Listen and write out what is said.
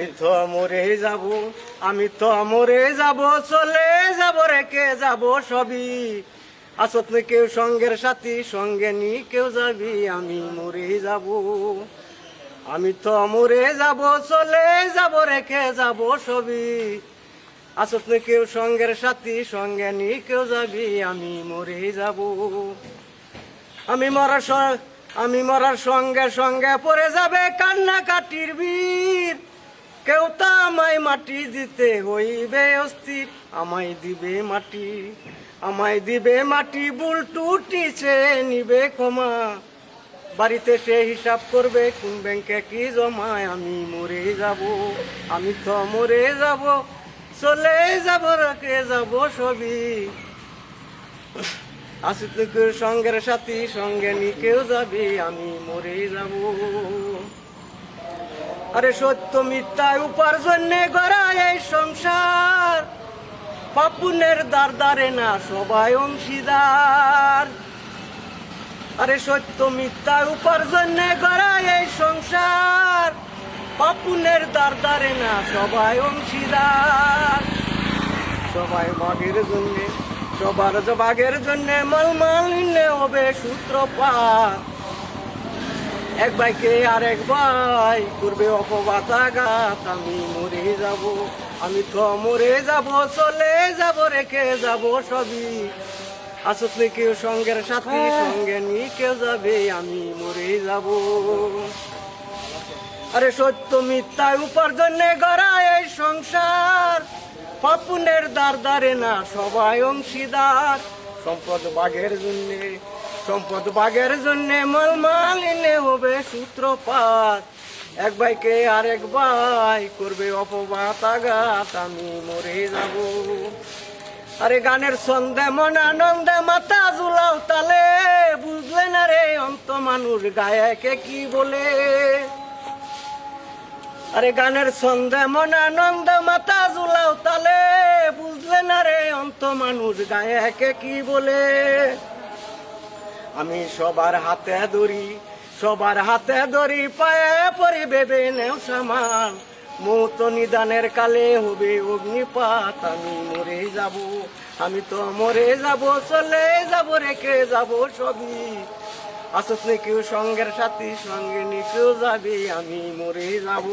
আমি তো মরে যাব, আমি তো মরে যাব, চলে যাব রেখে যাব সবই? আসত না কেউ সঙ্গের সাথী, সঙ্গে নি কেউ যাবি, আমি মরে যাব। আমি তো মরে যাব, চলে যাব রেখে যাব সবই? আসত না কেউ সঙ্গের সাথী, সঙ্গে নি কেউ যাবি, আমি মরে যাব। আমি মরার আমি মরার সঙ্গে সঙ্গে পড়ে যাবে কান্না কাটির বীর। কেউ আমায় মাটি দিতে হইবে অস্থির আমায় দিবে মাটি, আমায় দিবে মাটি বুল টুটিছে নিবে ক্ষমা। বাড়িতে সে হিসাব করবে, কোন ব্যাংকে কি জমায়, আমি মরে যাব, আমি তো মরে যাব, চলে যাব, রেখে যাব সবই। আসিত সঙ্গের সাথী, সঙ্গে নি কেউ যাবে, আমি মরে যাব। আরে সত্য মিথ্যায় উপার্জনে গড়া এই সংসার। পাপুনের দ্বার দ্বারে না, সবাই অংশীদার। আরে সত্য মিথ্যায় উপার্জনে গড়া এই সংসার। পাপুনের দ্বার দ্বারে না, সবাই অংশীদার। সবাই বাঘের জন্যে, সবার বাঘের জন্য মালমালিন্যে হবে সূত্রপাত। এক ভাইকে আর এক ভাই। করবে অপবাতাঘাত আমি মরে যাব আমি তো মরে যাব চলে যাব রেখে যাব সবই। আসত নি কেউ সঙ্গের সাথে সঙ্গে নি কেউ যাবে আমি মরে যাব। আরে সত্য মিথ্যায় উপার্জনে গড়া এই সংসার। পাপুনের দ্বার দ্বারে না সবাই অংশীদার। সম্পদ বাঘের জন্যে সম্পদ বাঘের জন্যে মালমালিনে হবে সূত্রপাত। এক ভাইকে আর এক ভাই করবে অপবাত আঘাত, আমি মরে যাব। আরে গানের ছন্দে, মন আনন্দে, মাথা জুলাও তালে। বুঝলে না রে অন্ত মানুষ গায়কে কি বলে? আরে গানের ছন্দে, মন আনন্দ, মাথা জুলাও তালে। বুঝলে না রে অন্ত মানুষ গায়কে কি বলে? আমি সবার হাতে ধরি, সবার হাতে ধরি, পায়ে পরি বেবে নেও সামান মৌত নিদানের কালে হবে অগ্নিপাত, আমি মরে যাব, আমি তো মরে যাব, চলে যাব, রেখে যাব সবই। আসত নি কেউ সঙ্গের সাথী, সঙ্গে নি কেউ যাবে, আমি মরে যাব।